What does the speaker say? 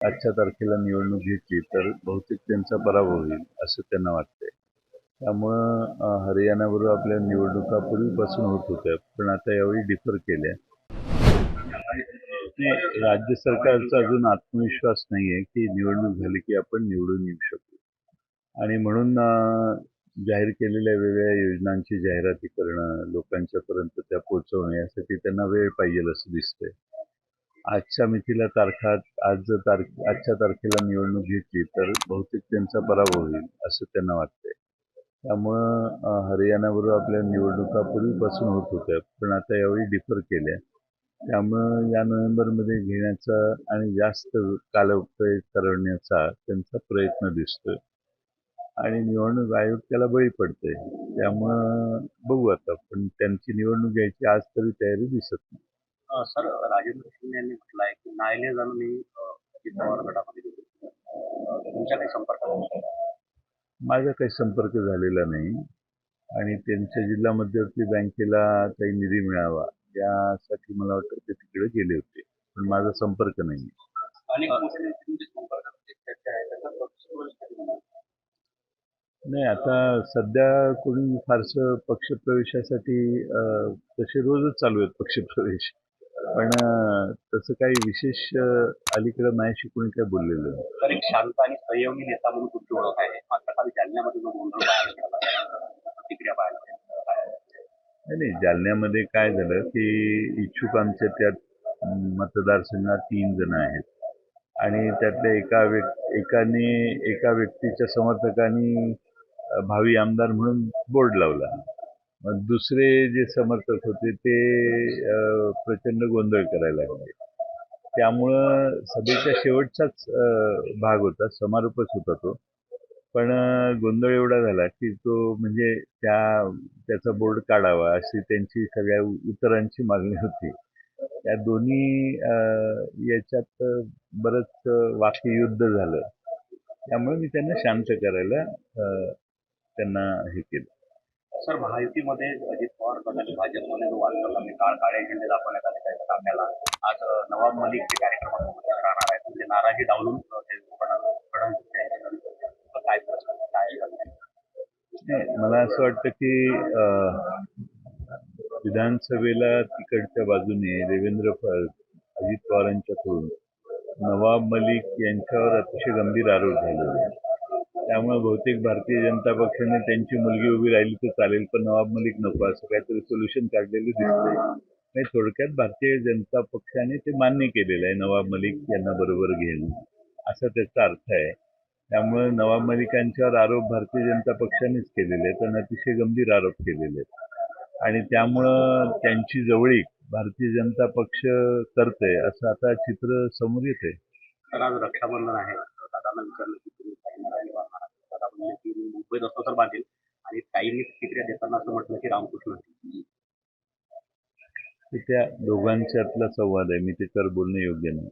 आजच्या तारखेला निवडणूक घेतली तर बहुतेक त्यांचा पराभव होईल असं त्यांना वाटतंय. त्यामुळं हरियाणाबरोबर आपल्या निवडणुका पूर्वीपासून होत होत्या पण आता यावेळी डिफर केल्या. राज्य सरकारचा अजून आत्मविश्वास नाही आहे की निवडणूक झाली की आपण निवडून येऊ शकू. आणि म्हणून जाहीर केलेल्या वेगवेगळ्या योजनांची जाहिराती करणं लोकांच्यापर्यंत त्या पोहोचवणं यासाठी त्यांना वेळ पाहिजे असं दिसतंय. आजच्या मितीला तारखा आज जर तारखे आजच्या तारखेला निवडणूक घेतली तर बहुतेक त्यांचा पराभव होईल असं त्यांना वाटतंय. त्यामुळं हरियाणाबरोबर आपल्या निवडणुका पूर्वीपासून होत होत्या पण आता यावेळी डिफर केल्या. त्यामुळं या नोव्हेंबरमध्ये घेण्याचा आणि जास्त कालव्यय करण्याचा त्यांचा प्रयत्न दिसतोय. आणि निवडणूक आयोग त्याला बळी पडतंय. त्यामुळं बघू आता पण त्यांची निवडणूक घ्यायची आज तरी तयारी दिसत नाही. सर राजेंद्र शिंदे यांनी म्हटलं आहे की नाईले जाणून मी अजित पवार गटामध्ये तुमच्या काही संपर्कात माझा काही संपर्क झालेला नाही. आणि त्यांच्या जिल्हा मध्यवर्ती बँकेला काही निधी मिळावा यासाठी मला वाटतं ते तिकडे गेले होते. पण माझा संपर्क नाही. नाही आता सध्या कोणी फारसं पक्षप्रवेशासाठी तसे रोजच चालू आहेत पक्षप्रवेश. पण तसं काही विशेष अलीकडं माझ्याशी कोणी काय बोललेलं नाही. एक शांत आणि संयमी नेता म्हणून तुमची ओळख आहे. मात्र काल जालन्यामध्ये प्रतिक्रिया पाहायला. नाही नाही जालन्यामध्ये काय झालं की इच्छुक आमच्या त्यात अं, मतदारसंघात तीन जण आहेत. आणि त्यातल्या एका व्यक् एकाने एका व्यक्तीच्या समर्थकांनी भावी आमदार म्हणून बोर्ड लावला. दुसरे जे समर्थक होते ते प्रचंड गोंधळ करायला लागले. त्यामुळं सभेच्या शेवटचाच भाग होता समारोपच होता तो. पण गोंधळ एवढा झाला की तो म्हणजे त्या त्याचा बोर्ड काढावा अशी त्यांची सगळ्या उत्तरांची मागणी होती. त्या दोन्ही याच्यात बरंच वाक्ययुद्ध झालं. त्यामुळे मी त्यांना शांत करायला त्यांना हे केलं. सर महायुतीमध्ये अजित पवार गटाने भाजपमध्ये जो वाटचाल मी म्हणजे काळ काळे झेंडे दाखवण्यात आले त्याच्या सामन्याला. आज नवाब मलिक जे कार्यक्रमात उपस्थित राहणार आहेत म्हणजे नाराजी डावलून ते काय काय मला असं वाटतं की विधानसभेला तिकडच्या बाजूने देवेंद्र फड अजित पवारांच्याकडून नवाब मलिक यांच्यावर अतिशय गंभीर आरोप झालेले त्यामुळे बहुतेक भारतीय जनता पक्षाने त्यांची मुलगी उभी राहिली तर चालेल पण नवाब मलिक नको असं काहीतरी सोल्युशन काढलेलं दिसतंय. नाही थोडक्यात भारतीय जनता पक्षाने ते मान्य केलेलं आहे नवाब मलिक यांना बरोबर घेणं. असा त्याचा अर्थ आहे. त्यामुळे नवाब मलिकांच्यावर आरोप भारतीय जनता पक्षानेच केलेले आहेत आणि अतिशय गंभीर आरोप केलेले आहेत. आणि त्यामुळं त्यांची जवळीक भारतीय जनता पक्ष करते असं आता चित्र समोर येते तर आज रक्षाबंधन आहे. दादांना विचारलं की तुम्ही की मी मुंबईत असतो तर बांधेल. आणि काहींनी प्रतिक्रिया देताना असं म्हटलं की रामकृष्ण. त्या दोघांच्यातला संवाद आहे. मी त्याच्यावर बोलणं योग्य नाही.